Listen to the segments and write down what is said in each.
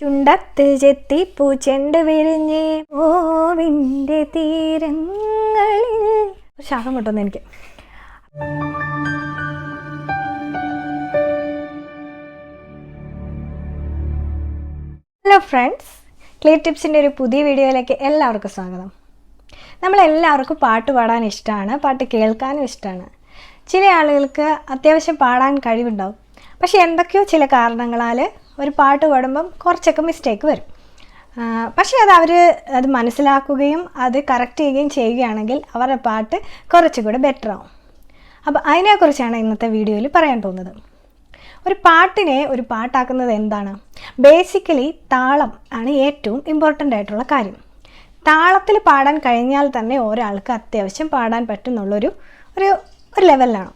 ചുണ്ടത്ത് ചെത്തി പൂച്ചെണ്ട് വിരിഞ്ഞ് ഓവിന്റെ തീരങ്ങളിൽ. ശ്വാസം കിട്ടുന്നു എനിക്ക്. ഹലോ ഫ്രണ്ട്സ് ക്ലിയർ ടിപ്സിന്റെ ഒരു പുതിയ വീഡിയോയിലേക്ക് എല്ലാവർക്കും സ്വാഗതം. നമ്മളെല്ലാവർക്കും പാട്ട് പാടാൻ ഇഷ്ടമാണ് പാട്ട് കേൾക്കാനും ഇഷ്ടമാണ് ചില ആളുകൾക്ക് അത്യാവശ്യം പാടാൻ കഴിവുണ്ടാവും. പക്ഷേ എന്തൊക്കെയോ ചില കാരണങ്ങളാൽ ഒരു പാട്ട് പാടുമ്പം കുറച്ചൊക്കെ മിസ്റ്റേക്ക് വരും. പക്ഷേ അത് അവർ അത് മനസ്സിലാക്കുകയും അത് കറക്റ്റ് ചെയ്യുകയും ചെയ്യുകയാണെങ്കിൽ അവരുടെ പാട്ട് കുറച്ചുകൂടെ ബെറ്റർ ആവും. അപ്പോൾ അതിനെക്കുറിച്ചാണ് ഇന്നത്തെ വീഡിയോയിൽ പറയാൻ പോകുന്നത്. ഒരു പാട്ടിനെ ഒരു പാട്ടാക്കുന്നത് എന്താണ്? ബേസിക്കലി താളം ആണ് ഏറ്റവും ഇമ്പോർട്ടന്റ് ആയിട്ടുള്ള കാര്യം. താളത്തിൽ പാടാൻ കഴിഞ്ഞാൽ തന്നെ ഒരാൾക്ക് അത്യാവശ്യം പാടാൻ പറ്റുന്നുള്ളൊരു ഒരു ഒരു ലെവലിലാണ്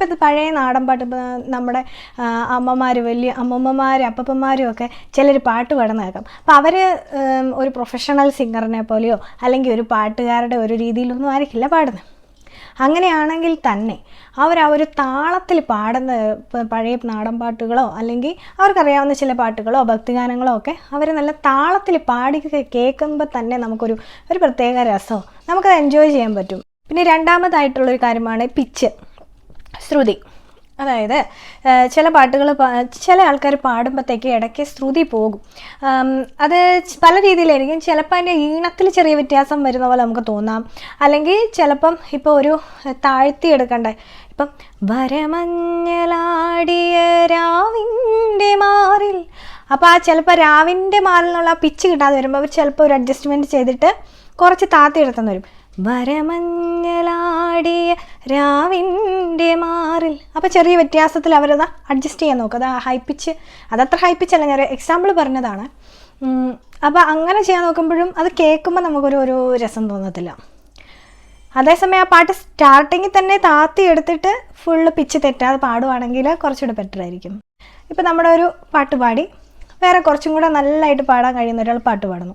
ഇപ്പം ഇത് പഴയ നാടൻ പാട്ട് നമ്മുടെ അമ്മമാർ വലിയ അമ്മമ്മമാർ അപ്പപ്പന്മാരും ഒക്കെ ചിലർ പാട്ട് പാടുന്ന കേൾക്കാം. അപ്പോൾ അവർ ഒരു പ്രൊഫഷണൽ സിംഗറിനെ പോലെയോ അല്ലെങ്കിൽ ഒരു പാട്ടുകാരുടെ ഒരു രീതിയിലൊന്നും ആയിരിക്കില്ല പാടുന്നത്. അങ്ങനെയാണെങ്കിൽ തന്നെ അവർ ആ ഒരു താളത്തിൽ പാടുന്ന പഴയ നാടൻ പാട്ടുകളോ അല്ലെങ്കിൽ അവർക്കറിയാവുന്ന ചില പാട്ടുകളോ ഭക്തിഗാനങ്ങളോ ഒക്കെ അവർ നല്ല താളത്തിൽ പാടി കേൾക്കുമ്പോൾ തന്നെ നമുക്കൊരു ഒരു പ്രത്യേക രസമോ നമുക്കത് എൻജോയ് ചെയ്യാൻ പറ്റും. പിന്നെ രണ്ടാമതായിട്ടുള്ളൊരു കാര്യമാണ് പിച്ച് ശ്രുതി. അതായത് ചില പാട്ടുകൾ ചില ആൾക്കാർ പാടുമ്പോഴത്തേക്ക് ഇടയ്ക്ക് ശ്രുതി പോകും. അത് പല രീതിയിലായിരിക്കും. ചിലപ്പോൾ അതിന്റെ ഈണത്തിൽ ചെറിയ വ്യത്യാസം വരുന്ന പോലെ നമുക്ക് തോന്നാം. അല്ലെങ്കിൽ ചിലപ്പം ഇപ്പോൾ ഒരു താഴ്ത്തി എടുക്കണ്ടേ. ഇപ്പം വരമഞ്ഞലാടിയ രാവിന്റെ മാറിൽ. അപ്പോൾ ആ ചിലപ്പോൾ രാവിന്റെ മാറിൽ നിന്നുള്ള പിച്ച് കിട്ടാതെ വരുമ്പോൾ അവർ ചിലപ്പോൾ ഒരു അഡ്ജസ്റ്റ്മെന്റ് ചെയ്തിട്ട് കുറച്ച് താത്തി എടുത്തെന്ന് വരും. വരമഞ്ഞലാടിയ രാവിന്റെ മാറിൽ. അപ്പോൾ ചെറിയ വ്യത്യാസത്തിൽ അവരത് അഡ്ജസ്റ്റ് ചെയ്യാൻ നോക്കുക അത് ഹൈ പിച്ച് അതത്ര ഹൈ ഞാൻ എക്സാമ്പിൾ പറഞ്ഞതാണ്. അപ്പോൾ അങ്ങനെ ചെയ്യാൻ നോക്കുമ്പോഴും അത് കേൾക്കുമ്പോൾ നമുക്കൊരു ഒരു രസം തോന്നത്തില്ല. അതേസമയം ആ പാട്ട് സ്റ്റാർട്ടിങ്ങിൽ തന്നെ താത്തി എടുത്തിട്ട് ഫുള്ള് പിച്ച് തെറ്റാതെ പാടുവാണെങ്കിൽ കുറച്ചുകൂടെ ബെറ്റർ ആയിരിക്കും. ഇപ്പം നമ്മുടെ ഒരു പാട്ട് പാടി. വേറെ കുറച്ചും കൂടെ നല്ലതായിട്ട് പാടാൻ കഴിയുന്ന ഒരാൾ പാട്ട് പാടുന്നു.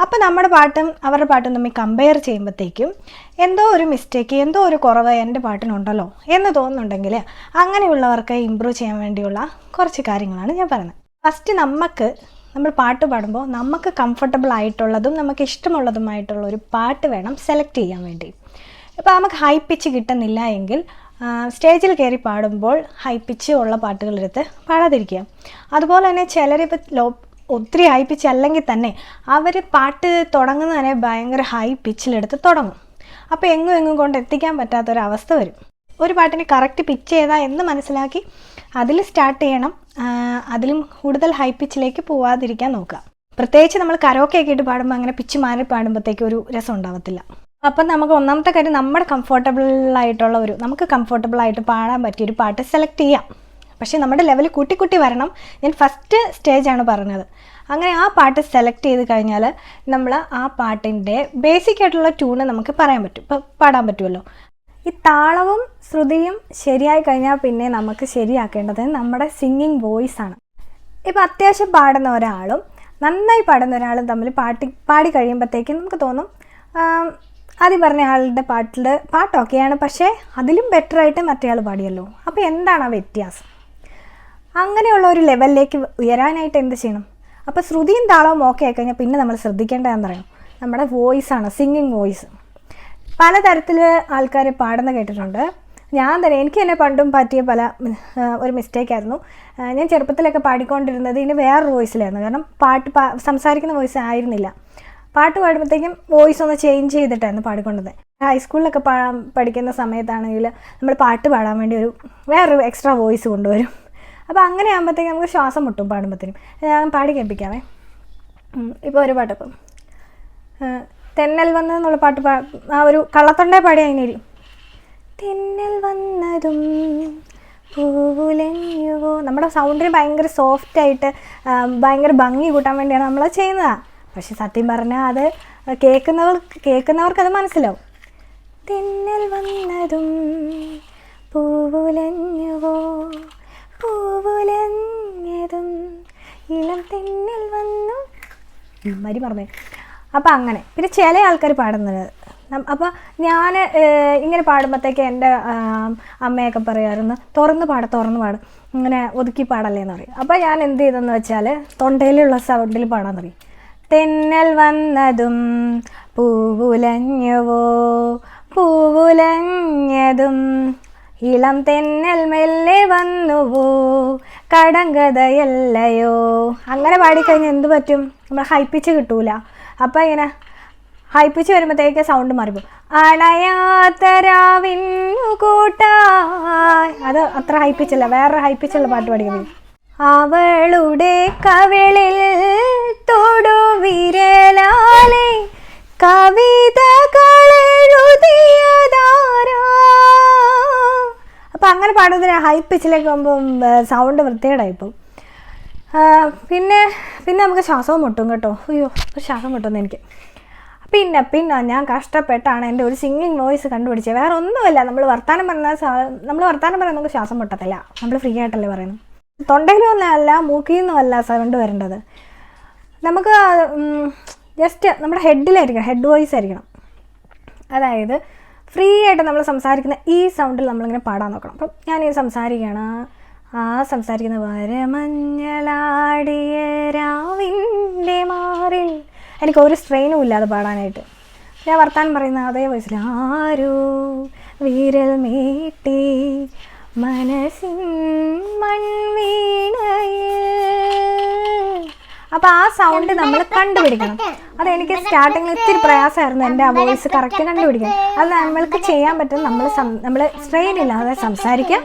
അപ്പം നമ്മുടെ പാട്ടും അവരുടെ പാട്ടും തമ്മിൽ കമ്പയർ ചെയ്യുമ്പോഴത്തേക്കും എന്തോ ഒരു മിസ്റ്റേക്ക് എന്തോ ഒരു കുറവ് എന്റെ പാട്ടിനുണ്ടല്ലോ എന്ന് തോന്നുന്നുണ്ടെങ്കിൽ അങ്ങനെയുള്ളവർക്ക് ഇമ്പ്രൂവ് ചെയ്യാൻ വേണ്ടിയുള്ള കുറച്ച് കാര്യങ്ങളാണ് ഞാൻ പറയുന്നത്. ഫസ്റ്റ് നമുക്ക് നമ്മൾ പാട്ട് പാടുമ്പോൾ നമുക്ക് കംഫർട്ടബിൾ ആയിട്ടുള്ളതും നമുക്ക് ഇഷ്ടമുള്ളതുമായിട്ടുള്ള ഒരു പാട്ട് വേണം സെലക്ട് ചെയ്യാൻ വേണ്ടി. ഇപ്പോൾ നമുക്ക് ഹൈ പിച്ച് കിട്ടുന്നില്ല എങ്കിൽ സ്റ്റേജിൽ കയറി പാടുമ്പോൾ ഹൈ പിച്ച് ഉള്ള പാട്ടുകളെടുത്ത് പാടാതിരിക്കുക. അതുപോലെ തന്നെ ചിലരിപ്പോൾ ലോ ഒത്തിരി ഹൈ പിച്ച് അല്ലെങ്കിൽ തന്നെ അവർ പാട്ട് തുടങ്ങുന്നത് തന്നെ ഭയങ്കര ഹൈ പിച്ചിലെടുത്ത് തുടങ്ങും. അപ്പോൾ എങ്ങും എങ്ങും കൊണ്ട് എത്തിക്കാൻ പറ്റാത്തൊരവസ്ഥ വരും. ഒരു പാട്ടിന് കറക്റ്റ് പിച്ച് ചെയ്താൽ എന്ന് മനസ്സിലാക്കി അതിൽ സ്റ്റാർട്ട് ചെയ്യണം. അതിലും കൂടുതൽ ഹൈ പിച്ചിലേക്ക് പോവാതിരിക്കാൻ നോക്കുക. പ്രത്യേകിച്ച് നമ്മൾ കരോക്കെ ആക്കിയിട്ട് പാടുമ്പോൾ അങ്ങനെ പിച്ച് മാറി പാടുമ്പോഴത്തേക്ക് ഒരു രസം ഉണ്ടാവത്തില്ല. അപ്പം നമുക്ക് ഒന്നാമത്തെ കാര്യം നമ്മുടെ കംഫർട്ടബിൾ ആയിട്ടുള്ള ഒരു നമുക്ക് കംഫർട്ടബിൾ ആയിട്ട് പാടാൻ പറ്റിയ ഒരു പാട്ട് സെലക്ട് ചെയ്യാം. പക്ഷേ നമ്മുടെ ലെവൽ കൂട്ടി കൂട്ടി വരണം. ഞാൻ ഫസ്റ്റ് സ്റ്റേജാണ് പറഞ്ഞത്. അങ്ങനെ ആ പാട്ട് സെലക്ട് ചെയ്ത് കഴിഞ്ഞാൽ നമ്മൾ ആ പാട്ടിന്റെ ബേസിക് ആയിട്ടുള്ള ട്യൂണ് നമുക്ക് പറയാൻ പറ്റും. ഇപ്പോൾ പാടാൻ പറ്റുമല്ലോ ഈ താളവും ശ്രുതിയും ശരിയായി കഴിഞ്ഞാൽ പിന്നെ നമുക്ക് ശരിയാക്കേണ്ടത് നമ്മുടെ സിംഗിങ് വോയിസ് ആണ്. ഇപ്പോൾ അത്യാവശ്യം പാടുന്ന ഒരാളും നന്നായി പാടുന്ന ഒരാളും തമ്മിൽ പാട്ടി പാടി കഴിയുമ്പോഴത്തേക്കും നമുക്ക് തോന്നും ആദ്യം പറഞ്ഞ ആളുടെ പാട്ടിൽ പാട്ട് ഓക്കെയാണ് പക്ഷേ അതിലും ബെറ്ററായിട്ട് മറ്റേ ആൾ പാടിയല്ലോ. അപ്പോൾ എന്താണ് ആ വ്യത്യാസം? അങ്ങനെയുള്ള ഒരു ലെവലിലേക്ക് ഉയരാനായിട്ട് എന്ത് ചെയ്യണം? അപ്പോൾ ശ്രുതിയും താളവും ഓക്കെ ആയിക്കഴിഞ്ഞാൽ പിന്നെ നമ്മൾ ശ്രദ്ധിക്കേണ്ടതെന്ന് പറയും നമ്മുടെ വോയിസാണ് സിംഗിങ് വോയിസ് പലതരത്തിൽ ആൾക്കാർ പാടുന്ന കേട്ടിട്ടുണ്ട്. ഞാൻ തന്നെ എനിക്ക് തന്നെ പണ്ടും പറ്റിയ പല ഒരു മിസ്റ്റേക്കായിരുന്നു ഞാൻ ചെറുപ്പത്തിലൊക്കെ പാടിക്കൊണ്ടിരുന്നത് ഇതിന് വേറൊരു വോയിസിലായിരുന്നു കാരണം പാട്ട് പാ സംസാരിക്കുന്ന വോയിസ് ആയിരുന്നില്ല. പാട്ട് പാടുമ്പോഴത്തേക്കും വോയിസ് ഒന്ന് ചേഞ്ച് ചെയ്തിട്ടായിരുന്നു പാടിക്കൊണ്ടത്. ഹൈസ്കൂളിലൊക്കെ പാ പഠിക്കുന്ന സമയത്താണെങ്കിൽ നമ്മൾ പാട്ട് പാടാൻ വേണ്ടി ഒരു വേറൊരു എക്സ്ട്രാ വോയിസ് കൊണ്ടുവരും. അപ്പോൾ അങ്ങനെ ആകുമ്പോഴത്തേക്കും നമുക്ക് ശ്വാസം മുട്ടും പാടുമ്പോഴത്തേനും ഞാൻ പാടി കേൾപ്പിക്കാമേ ഇപ്പോൾ ഒരു പാട്ട് ഇപ്പം തെന്നൽ വന്നതെന്നുള്ള പാട്ട് പാ ആ ഒരു കള്ളത്തൊണ്ടേ പാടി അതിനൊരു തെന്നൽ വന്നതും പൂവുലഞ്ഞുവോ നമ്മുടെ സൗണ്ടിന് ഭയങ്കര സോഫ്റ്റായിട്ട് ഭയങ്കര ഭംഗി കൂട്ടാൻ വേണ്ടിയാണ് നമ്മൾ ചെയ്യുന്നത്. പക്ഷെ സത്യം പറഞ്ഞാൽ അത് കേൾക്കുന്നവർ കേൾക്കുന്നവർക്ക് അത് മനസ്സിലാവും. തെന്നൽ വന്നതും പൂവുലഞ്ഞുവോ പൂവുലഞ്ഞതും ഇളം തെന്നൽ വന്നു. മരി പറഞ്ഞേ അപ്പം അങ്ങനെ. പിന്നെ ചില ആൾക്കാർ പാടുന്നത്. അപ്പോൾ ഞാൻ ഇങ്ങനെ പാടുമ്പോഴത്തേക്ക് എന്റെ അമ്മയൊക്കെ പറയുമായിരുന്നു തുറന്ന് പാട തുറന്ന് പാട്. ഇങ്ങനെ ഒതുക്കി പാടല്ലേന്ന് പറയും. അപ്പോൾ ഞാൻ എന്ത് ചെയ്തെന്ന് വെച്ചാൽ തൊണ്ടയിലുള്ള സൗണ്ടിൽ പാടാൻ തുടങ്ങി തെന്നൽ വന്നതും പൂവുലഞ്ഞുവോ പൂവുലഞ്ഞതും ഇളം തെന്നൽ മെല്ലെ വന്നുവോ. കടങ്കഥയല്ലയോ. അങ്ങനെ പാടിക്കഴിഞ്ഞാൽ എന്ത് പറ്റും? നമ്മൾ ഹൈപ്പിച്ച് കിട്ടൂല. അപ്പം ഇങ്ങനെ ഹൈപ്പിച്ച് വരുമ്പോഴത്തേക്ക് സൗണ്ട് മാറിപ്പോ അണയാത്തരാവിന്നു കൂട്ടായി. അത് അത്ര ഹൈപ്പിച്ചല്ല. വേറെ ഹൈപ്പിച്ചുള്ള പാട്ട് പാടിക്കുന്നത് അവളുടെ കവിളിൽ പാടുന്നതിന് ഹൈ പിച്ചിലേക്ക് പോകുമ്പം സൗണ്ട് വൃത്തികേടായിപ്പോൾ പിന്നെ പിന്നെ നമുക്ക് ശ്വാസവും മുട്ടും കേട്ടോ. അയ്യോ ശ്വാസം മുട്ടുന്നു എനിക്ക്. പിന്നെ പിന്നെ ഞാൻ കഷ്ടപ്പെട്ടാണ് എന്റെ ഒരു സിംഗിങ് വോയിസ് കണ്ടുപിടിച്ചത്. വേറെ ഒന്നുമില്ല നമ്മൾ വർത്താനം പറഞ്ഞാൽ നമ്മൾ വർത്താനം പറഞ്ഞാൽ നമുക്ക് ശ്വാസം മുട്ടത്തില്ല. നമ്മൾ ഫ്രീ ആയിട്ടല്ലേ പറയുന്നത്. തൊണ്ടയിലും ഒന്നല്ല മൂക്കിൽ നിന്നും അല്ല സൗണ്ട് വരേണ്ടത്. നമുക്ക് ജസ്റ്റ് നമ്മുടെ ഹെഡിലായിരിക്കണം ഹെഡ് വോയിസ് ആയിരിക്കണം. അതായത് ഫ്രീ ആയിട്ട് നമ്മൾ സംസാരിക്കുന്ന ഈ സൗണ്ടിൽ നമ്മളിങ്ങനെ പാടാൻ നോക്കണം. അപ്പം ഞാനിങ്ങനെ സംസാരിക്കുകയാണ്. ആ സംസാരിക്കുന്ന വരമഞ്ഞളാടിയ രാവിന്റെ മാറിൽ. എനിക്ക് ഒരു സ്ട്രെയിനും ഇല്ലാതെ പാടാനായിട്ട്. ഞാൻ വർത്താൻ പറയുന്ന അതേ വയസ്സിൽ ആരോ വിരൽ മീട്ടി മനസ്സിൻ മൺവീണയിൽ അപ്പോൾ ആ സൗണ്ട് നമ്മൾ കണ്ടുപിടിക്കണം. അത് എനിക്ക് സ്റ്റാർട്ടിങ്ങിൽ ഇത്തിരി പ്രയാസമായിരുന്നു എന്റെ ആ വോയിസ് കറക്റ്റ് കണ്ടുപിടിക്കാൻ. അത് നമ്മൾക്ക് ചെയ്യാൻ പറ്റും നമ്മൾ നമ്മൾ സ്ട്രെയിൻ ഇല്ലാതെ സംസാരിക്കാം.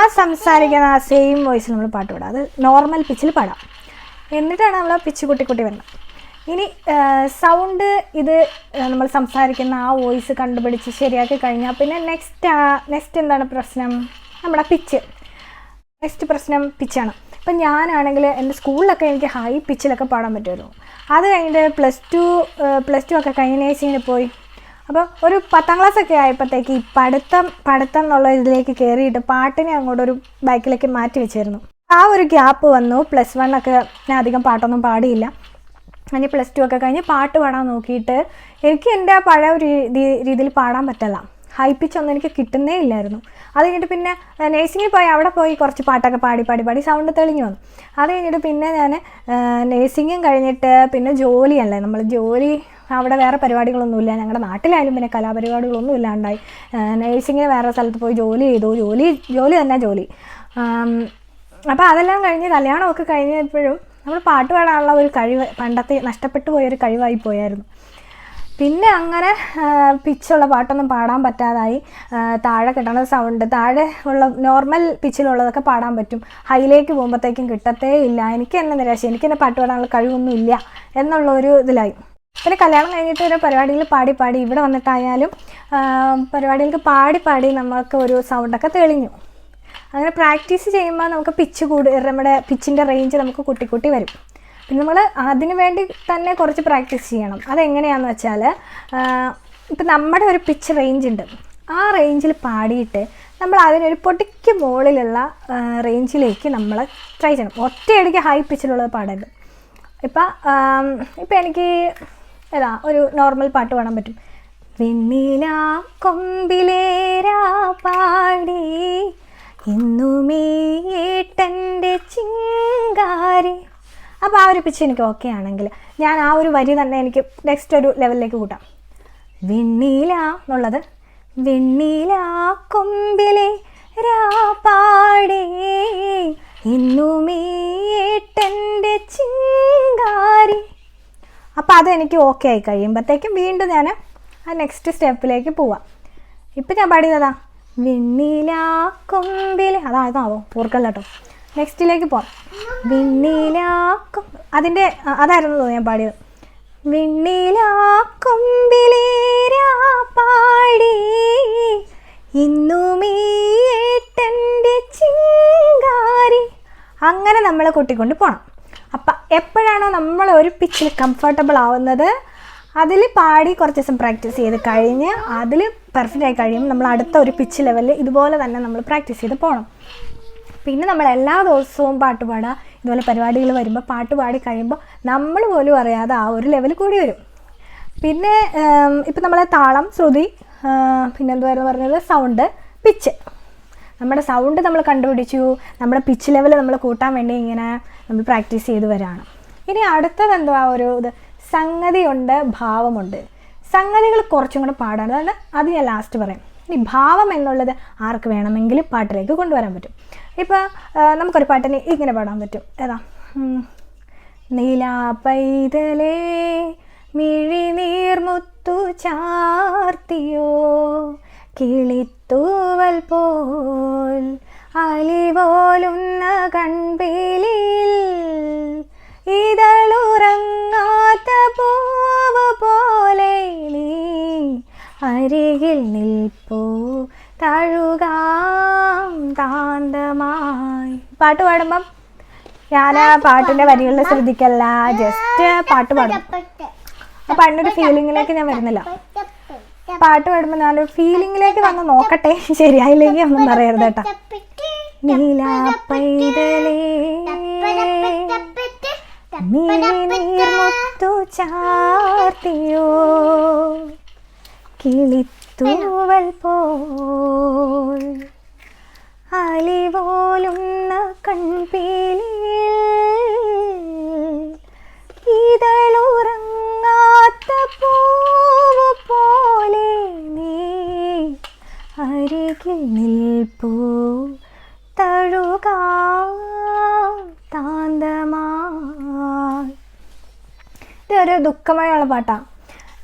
ആ സംസാരിക്കുന്ന ആ സെയിം വോയിസിൽ നമ്മൾ പാട്ട് പാടാം. അത് നോർമൽ പിച്ചിൽ പാടാം. എന്നിട്ടാണ് നമ്മൾ പിച്ച് കുട്ടി കുട്ടി വരുന്നത്. ഇനി സൗണ്ട് ഇത് നമ്മൾ സംസാരിക്കുന്ന ആ വോയിസ് കണ്ടുപിടിച്ച് ശരിയാക്കി കഴിഞ്ഞാൽ പിന്നെ നെക്സ്റ്റ് നെക്സ്റ്റ് എന്താണ് പ്രശ്നം? നമ്മുടെ പിച്ച് നെക്സ്റ്റ് പ്രശ്നം പിച്ചാണ് ഇപ്പം ഞാനാണെങ്കിൽ എന്റെ സ്കൂളിലൊക്കെ എനിക്ക് ഹൈ പിച്ചിലൊക്കെ പാടാൻ പറ്റുമായിരുന്നു. അത് കഴിഞ്ഞിട്ട് പ്ലസ് ടു പ്ലസ് ടു ഒക്കെ കഴിഞ്ഞ പോയി. അപ്പോൾ ഒരു പത്താം ക്ലാസ് ഒക്കെ ആയപ്പോഴത്തേക്ക് ഈ പഠിത്തം പഠിത്തം എന്നുള്ള ഇതിലേക്ക് കയറിയിട്ട് പാട്ടിനെ അങ്ങോട്ട് ഒരു ബാക്കിലേക്ക് മാറ്റി വെച്ചിരുന്നു. ആ ഒരു ഗ്യാപ്പ് വന്നു. പ്ലസ് വൺ ഒക്കെ ഞാൻ അധികം പാട്ടൊന്നും പാടിയില്ല. അതിന് പ്ലസ് ടു ഒക്കെ കഴിഞ്ഞ് പാട്ട് പാടാൻ നോക്കിയിട്ട് എനിക്ക് എന്റെ പഴയ ഒരു രീതി- രീതിയിൽ പാടാൻ പറ്റില്ല. ഹൈ പിച്ച് ഒന്നും എനിക്ക് കിട്ടുന്നേ ഇല്ലായിരുന്നു. അത് കഴിഞ്ഞിട്ട് പിന്നെ നേഴ്സിങ്ങിൽ പോയി അവിടെ പോയി കുറച്ച് പാട്ടൊക്കെ പാടി പാടി പാടി സൗണ്ട് തെളിഞ്ഞു വന്നു. അത് കഴിഞ്ഞിട്ട് പിന്നെ ഞാൻ നേഴ്സിങ്ങും കഴിഞ്ഞിട്ട് പിന്നെ ജോലിയല്ലേ നമ്മൾ ജോലി അവിടെ വേറെ പരിപാടികളൊന്നുമില്ല ഞങ്ങളുടെ നാട്ടിലായാലും പിന്നെ കലാപരിപാടികളൊന്നും ഇല്ലാണ്ടായി. നേഴ്സിങ്ങിന് വേറെ സ്ഥലത്ത് പോയി ജോലി ചെയ്തു ജോലി ജോലി തന്നെ ജോലി. അപ്പോൾ അതെല്ലാം കഴിഞ്ഞ് കല്യാണമൊക്കെ കഴിഞ്ഞപ്പോഴും നമ്മൾ പാട്ട് പാടാനുള്ള ഒരു കഴിവ് പണ്ടത്തെ നഷ്ടപ്പെട്ടു പോയൊരു കഴിവായി പോയായിരുന്നു. പിന്നെ അങ്ങനെ പിച്ചുള്ള പാട്ടൊന്നും പാടാൻ പറ്റാതായി. താഴെ കിട്ടണ സൗണ്ട് താഴെ ഉള്ള നോർമൽ പിച്ചിലുള്ളതൊക്കെ പാടാൻ പറ്റും. ഹൈയിലേക്ക് പോകുമ്പോഴത്തേക്കും കിട്ടത്തേ ഇല്ല. എനിക്ക് എന്നെ നിരാശ എനിക്ക് എന്നെ പാട്ട് പാടാനുള്ള കഴിവൊന്നും ഇല്ല എന്നുള്ള ഒരു ഇതിലായി. പിന്നെ കല്യാണം കഴിഞ്ഞിട്ട് ഒരു പരിപാടിയിൽ പാടി പാടി ഇവിടെ വന്നിട്ടായാലും പരിപാടികൾക്ക് പാടി പാടി നമുക്ക് ഒരു സൗണ്ടൊക്കെ തെളിഞ്ഞു. അങ്ങനെ പ്രാക്ടീസ് ചെയ്യുമ്പോൾ നമുക്ക് പിച്ച് കൂടി നമ്മുടെ പിച്ചിന്റെ റേഞ്ച് നമുക്ക് കൂട്ടി കൂട്ടി വരും. പിന്നെ നമ്മൾ അതിനു വേണ്ടി തന്നെ കുറച്ച് പ്രാക്ടീസ് ചെയ്യണം. അതെങ്ങനെയാണെന്ന് വെച്ചാൽ ഇപ്പം നമ്മുടെ ഒരു പിച്ച് റേഞ്ച് ഉണ്ട്. ആ റേഞ്ചിൽ പാടിയിട്ട് നമ്മൾ അതിനൊരു പൊടിക്ക് മുകളിലുള്ള റേഞ്ചിലേക്ക് നമ്മൾ ട്രൈ ചെയ്യണം. ഒറ്റയടിക്ക് ഹൈ പിച്ചിലുള്ളത് പാടരുത്. ഇപ്പം ഇപ്പം എനിക്ക് ഏതാ ഒരു നോർമൽ പാട്ട് പാടാൻ പറ്റും. വെണ്ണില കൊമ്പിലേരാ പാടി ഇന്നുമേട്ടന്റെ ചിങ്കാരി അപ്പോൾ ആ ഒരു പിച്ച് എനിക്ക് ഓക്കെ ആണെങ്കിൽ ഞാൻ ആ ഒരു വരി തന്നെ എനിക്ക് നെക്സ്റ്റ് ഒരു ലെവലിലേക്ക് കൂട്ടാം. വെണ്ണീല എന്നുള്ളത് വെണ്ണീല കൊമ്പിലെ രാപ്പാടേ ഇന്നുമേട്ടന്റെ ചിങ്കാരി. അപ്പോൾ അതെനിക്ക് ഓക്കെ ആയി കഴിയുമ്പോഴത്തേക്കും വീണ്ടും ഞാൻ ആ നെക്സ്റ്റ് സ്റ്റെപ്പിലേക്ക് പോവാം. ഇപ്പം ഞാൻ പാടിയതാ വെണ്ണീല കൊമ്പിലെ അതായതാവോ ഓർക്കല്ല കേട്ടോ. നെക്സ്റ്റിലേക്ക് പോകാം വിണ്ണിലാക്കും. അതിന്റെ അതായിരുന്നു ഞാൻ പാടിയത്. വിണ്ണിലാക്കൊമ്പിലേരാ കൊമ്പിലേരാ പാടി ഇന്നുമീ ചിങ്കാരി. അങ്ങനെ നമ്മളെ കൂട്ടിക്കൊണ്ട് പോകണം അപ്പം എപ്പോഴാണോ നമ്മൾ ഒരു പിച്ചിൽ കംഫർട്ടബിൾ ആവുന്നത് അതിൽ പാടി കുറച്ച് ദിവസം പ്രാക്ടീസ് ചെയ്ത് കഴിഞ്ഞ് അതിൽ പെർഫെക്റ്റ് ആയി കഴിയുമ്പോൾ നമ്മൾ അടുത്ത ഒരു പിച്ച് ലെവലിൽ ഇതുപോലെ തന്നെ നമ്മൾ പ്രാക്ടീസ് ചെയ്ത് പോകണം പിന്നെ നമ്മൾ എല്ലാ ദിവസവും പാട്ട് പാടുക ഇതുപോലെ പരിപാടികൾ വരുമ്പോൾ പാട്ട് പാടി കഴിയുമ്പോൾ നമ്മൾ പോലും അറിയാതെ ആ ഒരു ലെവൽ കൂടി വരും. പിന്നെ ഇപ്പം നമ്മളെ താളം ശ്രുതി പിന്നെ എന്തുവായിരുന്നു പറഞ്ഞത്? സൗണ്ട് പിച്ച് നമ്മുടെ സൗണ്ട് നമ്മൾ കണ്ടുപിടിച്ചു. നമ്മുടെ പിച്ച് ലെവൽ നമ്മൾ കൂട്ടാൻ വേണ്ടി ഇങ്ങനെ നമ്മൾ പ്രാക്ടീസ് ചെയ്ത് വരാണ്. ഇനി അടുത്തത് എന്തുവാ? ഒരു ഇത്. സംഗതിയുണ്ട് ഭാവമുണ്ട്. സംഗതികൾ കുറച്ചും കൂടെ പാടാണ്. അതാണ് അത് ഞാൻ ലാസ്റ്റ് പറയാം ഇനി ഭാവം എന്നുള്ളത് ആർക്ക് വേണമെങ്കിലും പാട്ടിലേക്ക് കൊണ്ടുവരാൻ പറ്റും. ഇപ്പോൾ നമുക്കൊരു പാട്ടിനെ ഇങ്ങനെ പാടാൻ പറ്റും. ഏതാ? നീലാപൈതലേ നീലാ പൈതലേ മിഴിനീർമുത്തു ചാർത്തിയോ കിളിത്തൂവൽ പോൽ അലിപോലുന്ന കൺപീലിൽ ഇതളുറങ്ങാത്ത അരികിൽ നിൽപ്പൂ തഴുകാം താന്തമായി പാട്ട് പാടുമ്പം ഞാൻ ആ പാട്ടിന്റെ വരികളിൽ ശ്രദ്ധിക്കല്ല ജസ്റ്റ് പാട്ട് പാടും ആ പാട്ടിന്റെ ഫീലിങ്ങിലേക്ക് ഞാൻ വരുന്നില്ല പാട്ട് പാടുമ്പോൾ ഞാനൊരു ഫീലിങ്ങിലേക്ക് വന്ന് നോക്കട്ടെ ശരിയായില്ലെങ്കിൽ ഒന്നും പറയരുത് കേട്ടോ നീല പൈതലേ നീർമുത്തു ചാർത്തിയോ കിളിത്തൂവൽ പോൽ അലിപോലുന്ന കൺപീലിൽ ഇതളുറങ്ങാത്ത പൂവ് പോലെ നീ അരികിൽ നിൽപ്പൂ. തഴുകാ താന്തമാ. ഇതൊരു ദുഃഖമായുള്ള പാട്ടാണ്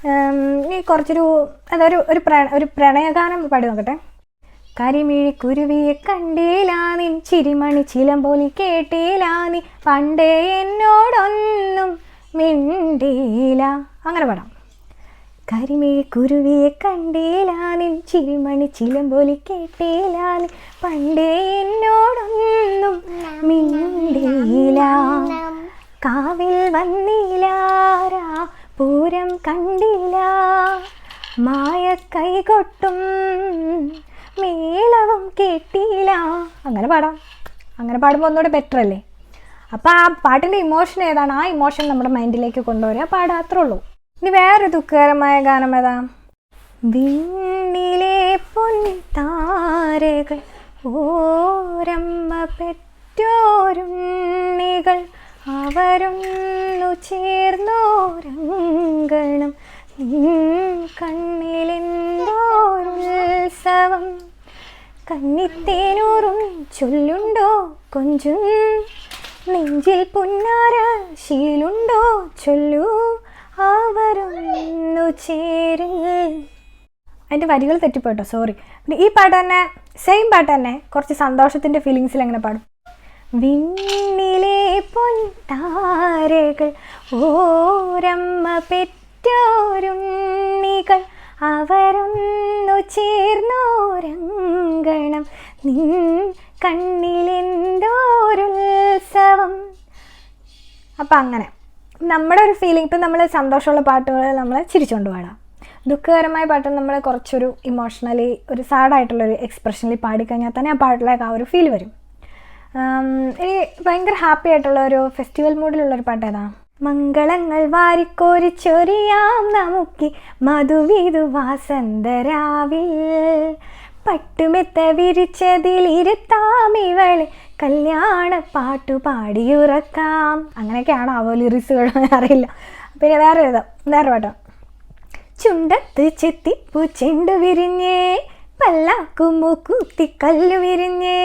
ഈ കുറച്ചൊരു അതൊരു ഒരു പ്ര ഒരു പ്രണയഗാനം പാടി നോക്കട്ടെ. കരിമിഴി കുരുവിയെ കണ്ടീലാ നിൻ ചിരിമണി ചിലമ്പോലി കേട്ടീലാ നീ പണ്ടേ എന്നോടൊന്നും മിണ്ടീല. അങ്ങനെ പാടാം. കരിമിഴി കുരുവിയെ കണ്ടീലാ നിൻ ചിരിമണി ചിലമ്പോലി കേട്ടീലാ നീ പണ്ടേ എന്നോടൊന്നും മിണ്ടീല. കാവിൽ വന്നില്ലാരാ പൂരം കണ്ടില്ല. മായ കൈകൊട്ടും മേളവും കേട്ടില്ല. അങ്ങനെ പാടാം. അങ്ങനെ പാടുമ്പോൾ ഒന്നുകൂടെ ബെറ്റർ അല്ലേ? അപ്പോൾ ആ പാട്ടിന്റെ ഇമോഷൻ ഏതാണ്? ആ ഇമോഷൻ നമ്മുടെ മൈൻഡിലേക്ക് കൊണ്ടുവരിക പാടാ അത്രേ ഉള്ളൂ. ഇനി വേറൊരു ദുഃഖകരമായ ഗാനം ഏതാ? വിണ്ണിലെ പൊൻതാരകൾ ഓരമ്മ പെറ്റോരുണ്ണികൾ അവരൊന്നു ചേർന്നോരങ്കണം. കണ്ണിലെന്തോരുത്സവം കന്നിത്തേനൂറും ചൊല്ലുണ്ടോ കൊഞ്ചും? നെഞ്ചിൽ പുന്നാര ശീലുണ്ടോ ചൊല്ലു. അവരൊന്നു ചേരും. അതിന്റെ വരികൾ തെറ്റിപ്പോട്ടോ സോറി ഈ പാട്ട് തന്നെ സെയിം പാട്ട് തന്നെ കുറച്ച് സന്തോഷത്തിന്റെ ഫീലിങ്സിൽ എങ്ങനെ പാടും. വിണ്ണിലെ പൊൻതാരകൾ ഓരമ്മ പെറ്റോരുണ്ണികൾ അവരൊന്നു ചേർന്നോരങ്കണം. നിൻ കണ്ണിലെന്തോരുത്സവം. അപ്പം അങ്ങനെ. നമ്മുടെ ഒരു ഫീലിംഗ് ഇപ്പം നമ്മൾ സന്തോഷമുള്ള പാട്ടുകൾ നമ്മൾ ചിരിച്ചുകൊണ്ട് പാടാം. ദുഃഖകരമായ പാട്ട് നമ്മൾ കുറച്ചൊരു ഇമോഷണലി ഒരു സാഡായിട്ടുള്ളൊരു എക്സ്പ്രഷനിൽ പാടിക്കഴിഞ്ഞാൽ തന്നെ ആ പാട്ടിലേക്ക് ആ ഒരു ഫീൽ വരും. ഇനി ഭയങ്കര ഹാപ്പി ആയിട്ടുള്ള ഒരു ഫെസ്റ്റിവൽ മൂഡിലുള്ള ഒരു പാട്ട് ഏതാ മംഗളങ്ങൾ വാരിക്കോരി ചൊരിയാം നമുക്കി മധുവിതു വാസന്തരാവിൽ. പട്ടുമെത്ത വിരിച്ചതിൽ ഇരുത്താം ഇവളെ കല്യാണ പാട്ടു പാടിയുറക്കാം. അങ്ങനെയൊക്കെയാണോ ആവോ ലിറിക്സുകൾ അറിയില്ല. പിന്നെ വേറെ ഏതാ വേറെ പാട്ടോ. ചുണ്ടത്ത് ചെത്തിപ്പൂ ചെണ്ടു വിരിഞ്ഞേ പല്ലാക്കുമ്പോ കുത്തിക്കല്ല് വിരിഞ്ഞേ?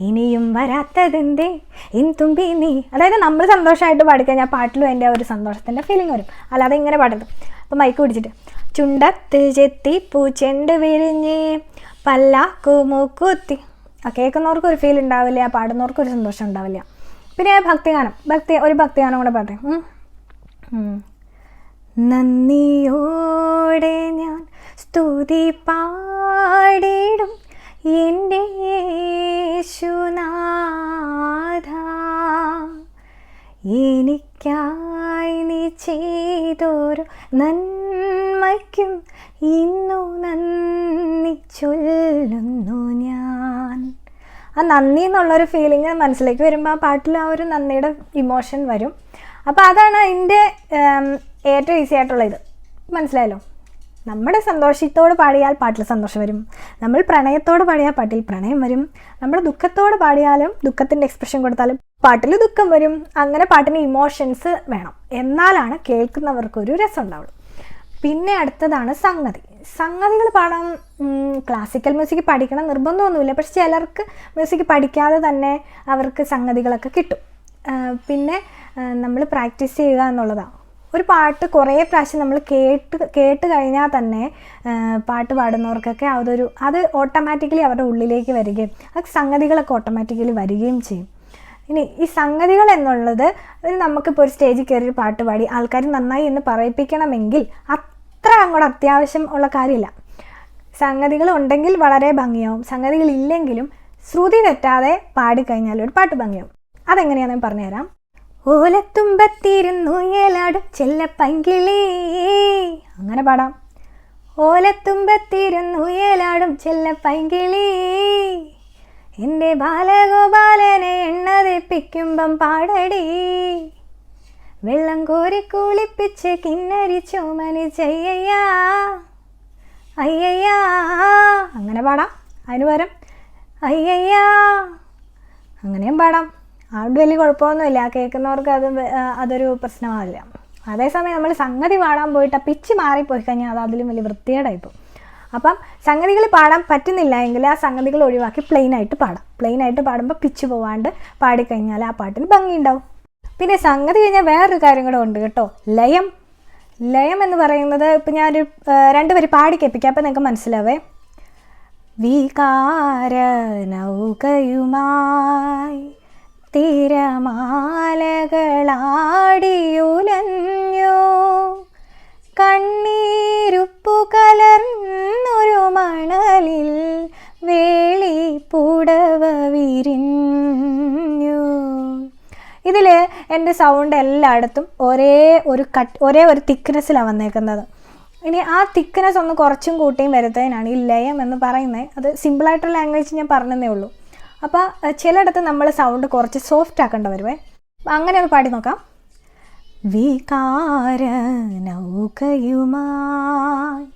ഇനിയും വരാത്തതെന്തേ? ഇൻ തുമ്പി നീ. അതായത് നമ്മൾ സന്തോഷമായിട്ട് പാടിക്കഴിഞ്ഞാൽ പാട്ടിലും എന്റെ ഒരു സന്തോഷത്തിന്റെ ഫീലിംഗ് വരും. അല്ലാതെ ഇങ്ങനെ പാടരുത്. അപ്പോൾ മൈക്ക് പിടിച്ചിട്ട്. ചുണ്ടത്ത് ചെത്തി ചെണ്ട് വിരിഞ്ഞേ. പല്ലാക്കുമോ കുത്തി. ആ കേൾക്കുന്നവർക്ക് ഒരു ഫീൽ ഉണ്ടാവില്ല പാടുന്നവർക്ക് ഒരു സന്തോഷം ഉണ്ടാവില്ല. പിന്നെ ഭക്തിഗാനം ഭക്തി ഒരു ഭക്തിഗാനം കൂടെ പാട്ടെ. നന്ദിയോടെ ഞാൻ സ്തുതി പാടിടും എന്റെ യേശുനാഥ. എനിക്കായി നീ ചെയ്തോരു നന്മയ്ക്കും ഇന്നു നന്ദി ചൊല്ലുന്നു ഞാൻ. ആ നന്ദി എന്നുള്ളൊരു ഫീലിംഗ് മനസ്സിലേക്ക് വരുമ്പോൾ ആ പാട്ടിൽ ആ ഒരു നന്ദിയുടെ ഇമോഷൻ വരും. അപ്പോൾ അതാണ് അതിന്റെ ഏറ്റവും ഈസി ആയിട്ടുള്ള ഇത്. മനസ്സിലായല്ലോ? നമ്മുടെ സന്തോഷത്തോട് പാടിയാൽ പാട്ടിൽ സന്തോഷം വരും. നമ്മൾ പ്രണയത്തോട് പാടിയാൽ പാട്ടിൽ പ്രണയം വരും. നമ്മൾ ദുഃഖത്തോട് പാടിയാലും ദുഃഖത്തിന്റെ എക്സ്പ്രഷൻ കൊടുത്താലും പാട്ടിൽ ദുഃഖം വരും. അങ്ങനെ പാട്ടിന് ഇമോഷൻസ് വേണം. എന്നാലാണ് കേൾക്കുന്നവർക്കൊരു രസം ഉണ്ടാവുള്ളൂ. പിന്നെ അടുത്തതാണ് സംഗതി. സംഗതികൾ പാടാൻ ക്ലാസിക്കൽ മ്യൂസിക് പഠിക്കണം നിർബന്ധമൊന്നുമില്ല. പക്ഷെ ചിലർക്ക് മ്യൂസിക് പഠിക്കാതെ തന്നെ അവർക്ക് സംഗതികളൊക്കെ കിട്ടും. പിന്നെ നമ്മൾ പ്രാക്ടീസ് ചെയ്യുക എന്നുള്ളതാണ്. ഒരു പാട്ട് കുറേ പ്രാവശ്യം നമ്മൾ കേട്ട് കേട്ട് കഴിഞ്ഞാൽ തന്നെ പാട്ട് പാടുന്നവർക്കൊക്കെ അതൊരു അത് ഓട്ടോമാറ്റിക്കലി അവരുടെ ഉള്ളിലേക്ക് വരികയും അത് സംഗതികളൊക്കെ ഓട്ടോമാറ്റിക്കലി വരികയും ചെയ്യും. ഇനി ഈ സംഗതികൾ എന്നുള്ളത് നമുക്കിപ്പോൾ ഒരു സ്റ്റേജിൽ കയറി പാട്ട് പാടി ആൾക്കാർ നന്നായി എന്ന് പറയിപ്പിക്കണമെങ്കിൽ അത്ര അങ്ങോട്ട് അത്യാവശ്യം ഉള്ള കാര്യമില്ല. സംഗതികൾ ഉണ്ടെങ്കിൽ വളരെ ഭംഗിയാവും. സംഗതികൾ ഇല്ലെങ്കിലും ശ്രുതി തെറ്റാതെ പാടിക്കഴിഞ്ഞാൽ ഒരു പാട്ട് ഭംഗിയാവും. അതെങ്ങനെയാണെന്ന് പറഞ്ഞുതരാം. ഓലത്തുമ്പത്തിരുന്നു ഏലാടും ചെല്ലപ്പങ്കിളി അങ്ങനെ പാടാം. ഓലത്തുമ്പത്തിരുന്നു ഏലാടും ചെല്ലപ്പങ്കിളി എന്റെ ബാലഗോപാലനെ എണ്ണ തെപ്പിക്കുമ്പം പാടടി. വെള്ളം കോരി കുളിപ്പിച്ച് കിന്നരി ചുമനി ചെയ്യയ്യാ. അയ്യയ്യാ. അങ്ങനെ പാടാം. അതിന് പകരം അയ്യയ്യാ. അങ്ങനെയും പാടാം. അതുകൊണ്ട് വലിയ കുഴപ്പമൊന്നുമില്ല. കേൾക്കുന്നവർക്ക് അത് അതൊരു പ്രശ്നമാവില്ല. അതേസമയം നമ്മൾ സംഗതി പാടാൻ പോയിട്ട് പിച്ച് മാറിപ്പോയി കഴിഞ്ഞാൽ അത് അതിലും വലിയ പോകും അപ്പം സംഗതികൾ പാടാൻ പറ്റുന്നില്ല എങ്കിൽ ആ സംഗതികൾ ഒഴിവാക്കി പ്ലെയിൻ ആയിട്ട് പാടാം. പ്ലെയിൻ ആയിട്ട് പാടുമ്പോൾ പിച്ച് പോവാണ്ട് പാടിക്കഴിഞ്ഞാൽ ആ പാട്ടിന് ഭംഗിയുണ്ടാവും. പിന്നെ സംഗതി കഴിഞ്ഞാൽ വേറൊരു കാര്യം കൂടെ ഉണ്ട് കേട്ടോ. ലയം. ലയം എന്ന് പറയുന്നത് ഇപ്പം ഞാനൊരു രണ്ടുപേര് രണ്ട് പേര് പാടി കേൾപ്പിക്കാം. അപ്പം നിങ്ങൾക്ക് മനസ്സിലാവേ. വികാര നൗകയുമായി തിരമാലകളാടിയുലഞ്ഞു. കണ്ണീരുപ്പു കലർന്നൊരു മണലിൽ വേളി പുടവ വിരിഞ്ഞു. ഇതിൽ എന്റെ സൗണ്ട് എല്ലായിടത്തും ഒരേ ഒരു കട്ട് ഒരേ ഒരു തിക്നെസ്സിലാണ് വന്നേക്കുന്നത്. ഇനി ആ തിക്നെസ് ഒന്ന് കുറച്ചും കൂട്ടിയും വരുത്തതിനാണ് ഈ ലയം എന്ന് പറയുന്നത്. അത് സിമ്പിളായിട്ടുള്ള ലാംഗ്വേജ് ഞാൻ പറഞ്ഞതേ ഉള്ളൂ. അപ്പോൾ ചിലയിടത്ത് നമ്മൾ സൗണ്ട് കുറച്ച് സോഫ്റ്റ് ആക്കേണ്ടി വരുമേ അങ്ങനെ ഒന്ന് പാടി നോക്കാം. വികാര നൗകയുമായി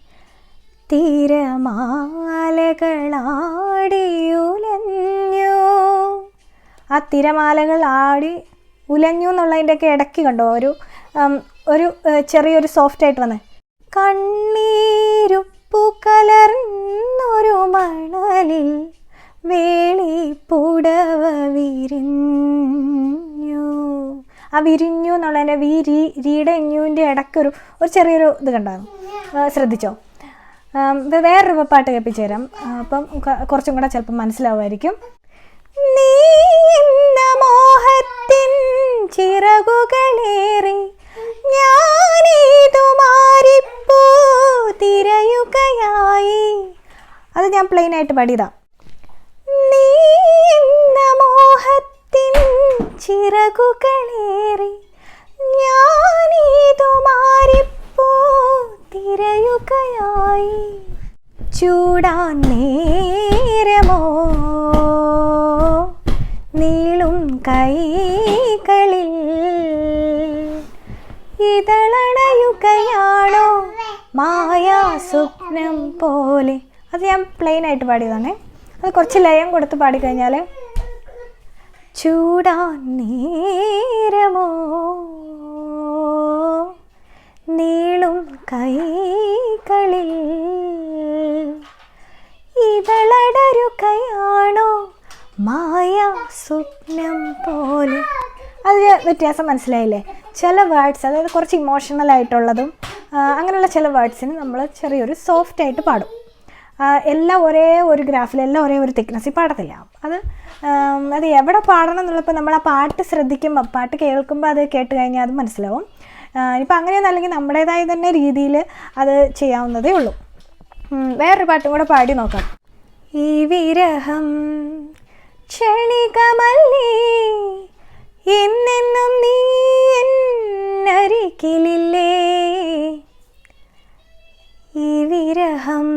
തിരമാലകളാടിയുലഞ്ഞു. ആ തിരമാലകൾ ആടി ഉലഞ്ഞു എന്നുള്ളതിന്റെയൊക്കെ ഇടയ്ക്ക് കണ്ടോ? ഒരു ഒരു ചെറിയൊരു സോഫ്റ്റ് ആയിട്ട് വന്നേ. കണ്ണീരുപ്പു കലർന്നൊരു മണലിൽ വേളി പുടവ വിരിഞ്ഞു. ആ വിരിഞ്ഞു എന്നുള്ളതിന്റെ വി രീ രീടെ ഇഞ്ഞുവിന്റെ ഇടയ്ക്കൊരു ഒരു ചെറിയൊരു ഇത് ആ, ശ്രദ്ധിച്ചോ? ഇപ്പം വേറൊരു പാട്ട് കേൾപ്പിച്ചു തരാം. അപ്പം കുറച്ചും കൂടെ ചിലപ്പം മനസ്സിലാവുമായിരിക്കും. നീ ചിറകുകളേറി ഞാനേതു മാറിപ്പോ തിരയുകയായി. അത് ഞാൻ പ്ലെയിൻ ആയിട്ട് പാടിയതാ നീ എന്ന മോഹത്തിൻ ചിറകുകളേറി ഞാനേതു തിരയുകയായി. ചൂടാൻ നേരമോ? നീളും കൈകളിൽ ഇതളണയുകയാണോ? മായാ സ്വപ്നം പോലെ. അത് ഞാൻ പ്ലെയിൻ ആയിട്ട് പാടിയതാണേ. അത് കുറച്ച് ലയം കൊടുത്ത് പാടിക്കഴിഞ്ഞാൽ ചൂടാ നീരമോ? നീളും കൈകളിൽ ഇതളടരുകയാണോ മായ സ്വപ്നം പോലെ. അത് വ്യത്യാസം മനസ്സിലായില്ലേ? ചില വേർഡ്സ് അതായത് കുറച്ച് ഇമോഷണൽ ആയിട്ടുള്ളതും അങ്ങനെയുള്ള ചില വേർഡ്സിന് നമ്മൾ ചെറിയൊരു സോഫ്റ്റ് ആയിട്ട് പാടും. എല്ലാം ഒരേ ഒരു ഗ്രാഫിൽ എല്ലാം ഒരേ ഒരു തിക്നെസ്സിൽ പാടത്തില്ല. അത് അത് എവിടെ പാടണം എന്നുള്ളപ്പോൾ നമ്മൾ ആ പാട്ട് ശ്രദ്ധിക്കുമ്പോൾ പാട്ട് കേൾക്കുമ്പോൾ അത് കേട്ട് കഴിഞ്ഞാൽ അത് മനസ്സിലാവും. ഇനിയിപ്പോൾ അങ്ങനെയൊന്നും അല്ലെങ്കിൽ നമ്മുടേതായ തന്നെ രീതിയിൽ അത് ചെയ്യാവുന്നതേ ഉള്ളൂ. വേറൊരു പാട്ടും കൂടെ പാടി നോക്കാം. ഈ വിരഹം ക്ഷണികമല്ലേ? എന്നെന്നും നീ എന്നരികിലില്ലേ? ഈ വിരഹം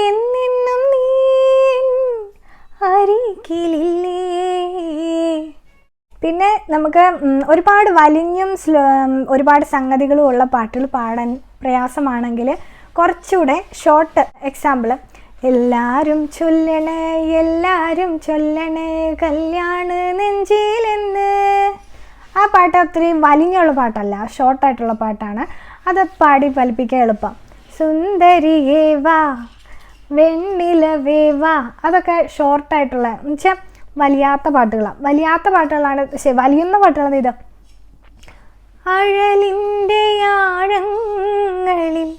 എന്നെന്നും നീ പിന്നെ നമുക്ക് ഒരുപാട് വലിഞ്ഞും ഒരുപാട് സംഗതികളും ഉള്ള പാട്ടുകൾ പാടാൻ പ്രയാസമാണെങ്കിൽ കുറച്ചുകൂടെ ഷോർട്ട് എക്സാമ്പിൾ എല്ലാരും ചൊല്ലണേ എല്ലാരും ചൊല്ലണേ കല്യാണ നെഞ്ചിലെന്ന്. ആ പാട്ട് അത്രയും വലിഞ്ഞുള്ള പാട്ടല്ല ഷോർട്ടായിട്ടുള്ള പാട്ടാണ്. അത് പാടി ഫലിപ്പിക്കാൻ എളുപ്പം. സുന്ദരിയേ വാ വെണ്ണിലവേ വാ അതൊക്കെ ഷോർട്ടായിട്ടുള്ള എന്നുവെച്ചാൽ വലിയാത്ത പാട്ടുകളാണ് വലിയാത്ത പാട്ടുകളാണ് ശരി വലിയുന്ന പാട്ടുകളാണ് ഇത്. അഴലിന്റെ ആഴങ്ങളിൽ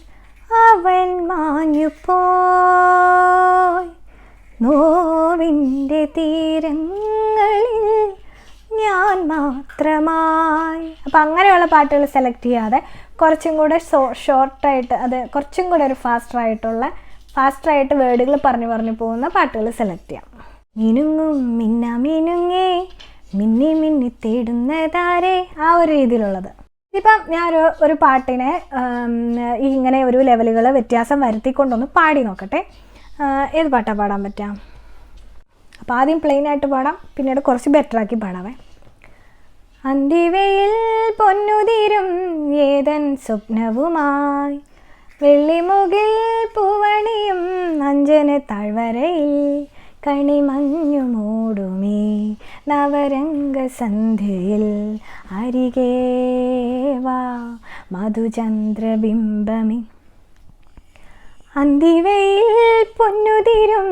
അവൻ മാഞ്ഞു പോയി. നോവിന്റെ തീരങ്ങളിൽ ഞാൻ മാത്രമായി. അപ്പം അങ്ങനെയുള്ള പാട്ടുകൾ സെലക്ട് ചെയ്യാതെ കുറച്ചും കൂടെ ഷോ ഷോർട്ടായിട്ട് അത് കുറച്ചും കൂടെ ഒരു ഫാസ്റ്ററായിട്ടുള്ള ഫാസ്റ്ററായിട്ട് വേർഡുകൾ പറഞ്ഞു പറഞ്ഞു പോകുന്ന പാട്ടുകൾ സെലക്ട് ചെയ്യാം. മിനുങ്ങും മിന്ന മിനുങ്ങേ മിന്നി മിന്നി തേടുന്നതാരേ ആ ഒരു രീതിയിലുള്ളത്. ഇപ്പം ഞാൻ ഒരു ഒരു പാട്ടിനെ ഇങ്ങനെ ഒരു ലെവലുകൾ വ്യത്യാസം വരുത്തിക്കൊണ്ടൊന്ന് പാടി നോക്കട്ടെ. ഏത് പാട്ടാണ് പാടാൻ പറ്റാം? അപ്പോൾ ആദ്യം പ്ലെയിൻ ആയിട്ട് പാടാം പിന്നീട് കുറച്ച് ബെറ്റർ ആക്കി പാടാവേ. അന്തിവയിൽ പൊന്നുതിരും ഏതൻ സ്വപ്നവുമായി. വെള്ളിമുകിൽ പൂവണിയും അഞ്ജന താഴ്വരയിൽ കണിമഞ്ഞു മൂടുമേ നവരംഗ സന്ധ്യയിൽ. അരികേ വാ മധുചന്ദ്രബിംബമേ. അന്തിവയിൽ പൊന്നുതിരും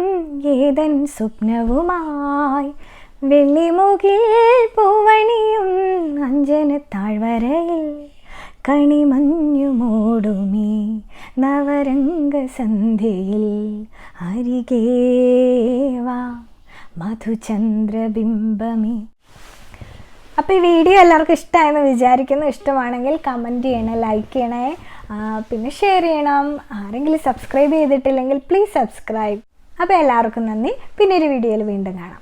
ഏതൻ സ്വപ്നവുമായി. വെള്ളിമുകിൽ പൂവണിയും അഞ്ജന താഴ്വരയിൽ കണിമഞ്ഞു നവരംഗ സന്ധ്യയിൽ. അരികേവാ മധുചന്ദ്രബിംബമേ അപ്പോൾ ഈ വീഡിയോ എല്ലാവർക്കും ഇഷ്ടമായെന്ന് വിചാരിക്കുന്നു. ഇഷ്ടമാണെങ്കിൽ കമന്റ് ചെയ്യണേ ലൈക്ക് ചെയ്യണേ. പിന്നെ ഷെയർ ചെയ്യണം. ആരെങ്കിലും സബ്സ്ക്രൈബ് ചെയ്തിട്ടില്ലെങ്കിൽ പ്ലീസ് സബ്സ്ക്രൈബ് അപ്പോൾ എല്ലാവർക്കും നന്ദി. പിന്നെ ഒരു വീഡിയോയിൽ വീണ്ടും കാണാം.